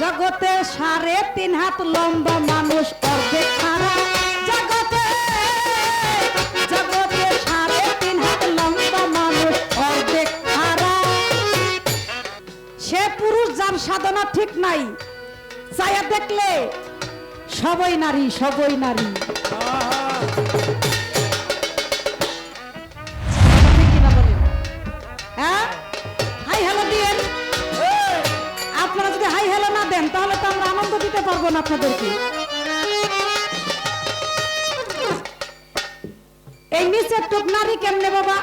জগতে সাড়ে তিন হাত লম্বা মানুষ অর্ধেক খারাপ সাধনা ঠিক নাই চায়া দেখলে সবই নারী সবই নারী। পারব না আপনাদেরকে। এই নিচের টুক নারী কেমনে বাবা?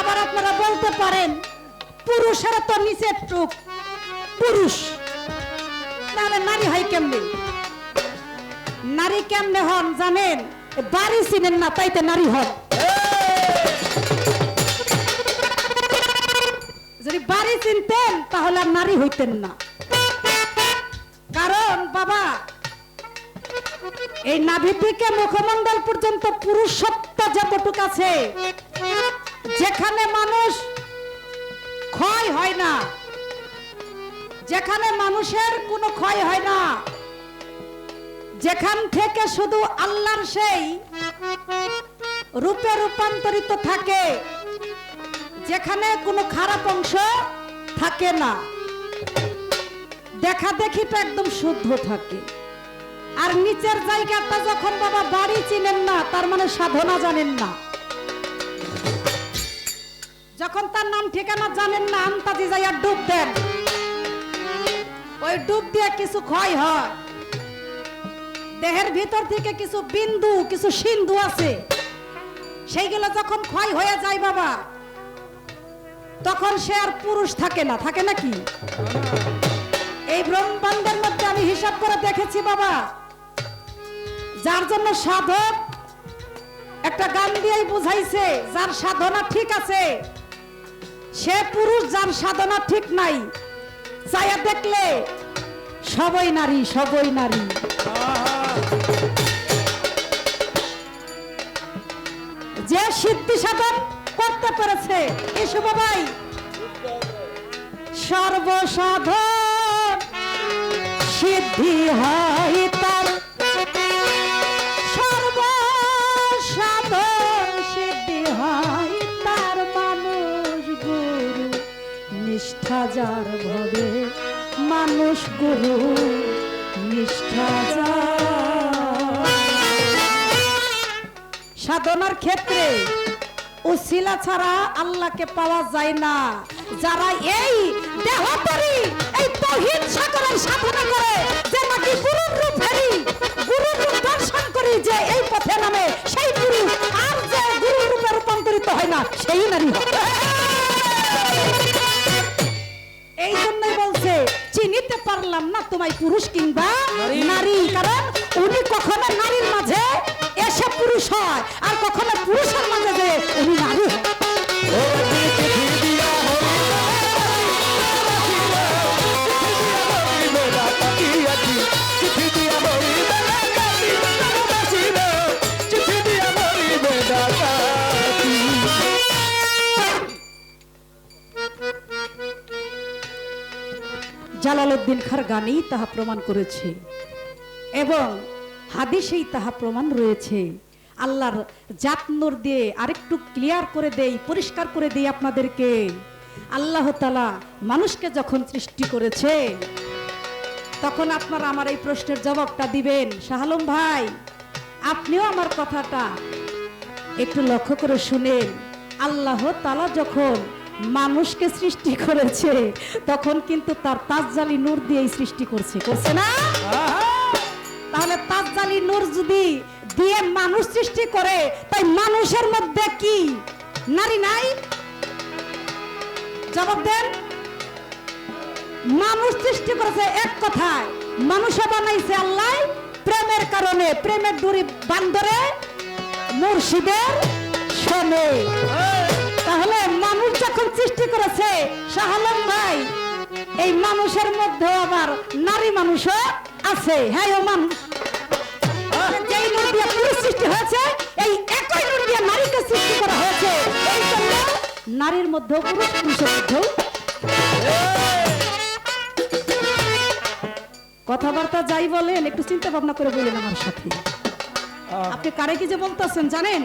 আবার আপনারা বলতে পারেন, পুরুষের তো নিচের টুক, পুরুষ। তাহলে নারী হয় কেমনে? নারী কেমনে হন জানেন? বাড়ি চিনেন না, তাইতে নারী হন। যদি বাড়ি চিনতেন, তাহলে আর নারী হইতেন না। বাবা। এই নাভি থেকে মুখমণ্ডল পর্যন্ত পুরুষত্ব যতটুক আছে, যেখানে মানুষ ক্ষয় হয় না, যেখানে মানুষের কোনো ক্ষয় হয় না, যেখান থেকে শুধু আল্লাহর সেই রূপে রূপান্তরিত থাকে, যেখানে কোনো খারাপ অংশ থাকে না। দেখা দেখিটা একদম শুদ্ধ থাকে। আর নিচের জায়গাটা যখন বাবা বাড়ি চিনেন না, তার মানে সাধনা জানেন না। যখন তার নাম ঠিকানা জানেন না, আন্তাজি যাইয়া ডুব দেন। ওই ডুব দিয়ে কিছু ক্ষয় হয়। দেহের ভিতর থেকে কিছু বিন্দু, কিছু সিন্ধু আছে। সেইগুলো যখন ক্ষয় হয়ে যায় বাবা, তখন সে আর পুরুষ থাকে না, থাকে নাকি? এই ব্রহ্মাণ্ডের মধ্যে আমি হিসাব করে দেখেছি বাবা। যার জন্য সাধক একটা গান দিয়েই বুঝাইছে, যার সাধনা ঠিক আছে, সে পুরুষ যার সাধনা ঠিক নাই চায়া দেখলে সবই নারী সবই নারী। যে সিদ্ধি সাধন করতে পেরেছে, এসো বাবাই। সর্বসাধন সিদ্ধি হয় তার। সর্বসাধন সিদ্ধি হয় তার মানুষ গুরু। নিষ্ঠা যার ভবে মানুষ গুরু। নিষ্ঠা সাধনার ক্ষেত্রে উসিলা ছাড়া আল্লাহকে পাওয়া যায় না। যারা এই দেহতরি এই তহিন সাগরের সাধনা করে যে এই পথে নামে, সেই পুরী আর যে গুরু রূপে রূপান্তরিত হয় না, সেই নারী এই জন্যই বলছে, চিনিতে পারলাম না তোমায় পুরুষ কিংবা নারী, কারণ উনি কখনো নারীর মাঝে জালালউদ্দিন খারগানি তাহা প্রমাণ করেছে। এবং হাদিসেই তাহা প্রমাণ রয়েছে। আল্লাহর জাত নূর দিয়ে আরেকটু ক্লিয়ার করে দেই, পরিষ্কার করে দেই আপনাদেরকে। আল্লাহ তালা মানুষকে যখন সৃষ্টি করেছে, তখন আপনারা আমার এই প্রশ্নের জবাবটা দিবেন। শাহালুম ভাই, আপনিও আমার কথাটা একটু লক্ষ্য করে শুনেন। আল্লাহ তালা যখন মানুষকে সৃষ্টি করেছে, তখন কিন্তু তার তাজজালি নূর দিয়েই সৃষ্টি করছে। করছে না? তাহলে তাজজালি নূর যদি দিয়ে মানুষ সৃষ্টি করে, তাই মানুষের মধ্যে কি? নারী নাই? জবাব দেন। মানুষ সৃষ্টি করেছে এক কথায়, মানুষে বানাইছে আল্লাহ প্রেমের কারণে, প্রেমের দড়ি বান্দরে, মুর্শিদের শোনে তাহলে যখন সৃষ্টি করেছে শাহালম ভাই। এই মানুষের মধ্যে আবার নারী মানুষও আছে। হ্যাঁ ও মানুষ। যেই নূর দিয়ে পুরুষ সৃষ্টি হয়েছে এই একই নূর দিয়ে নারীকে সৃষ্টি করা হয়েছে। এই জন্য নারীর মধ্যেও পুরুষ পুরুষের মধ্যেও কথাবার্তা যাই বলেন একটু চিন্তা ভাবনা করে বলেন আমার সাথে। আপনি কারে কি যে বলতেছেন জানেন?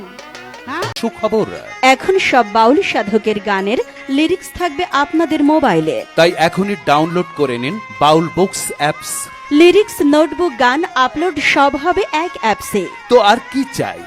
হ্যাঁ? সুখবর। এখন সব বাউল সাধকের গানের লিরিক্স থাকবে আপনাদের মোবাইলে। তাই এখনই ডাউনলোড করে নিন Baul books apps. Lyrics notebook গান আপলোড সব হবে এক অ্যাপসে। তো আর কি চাই?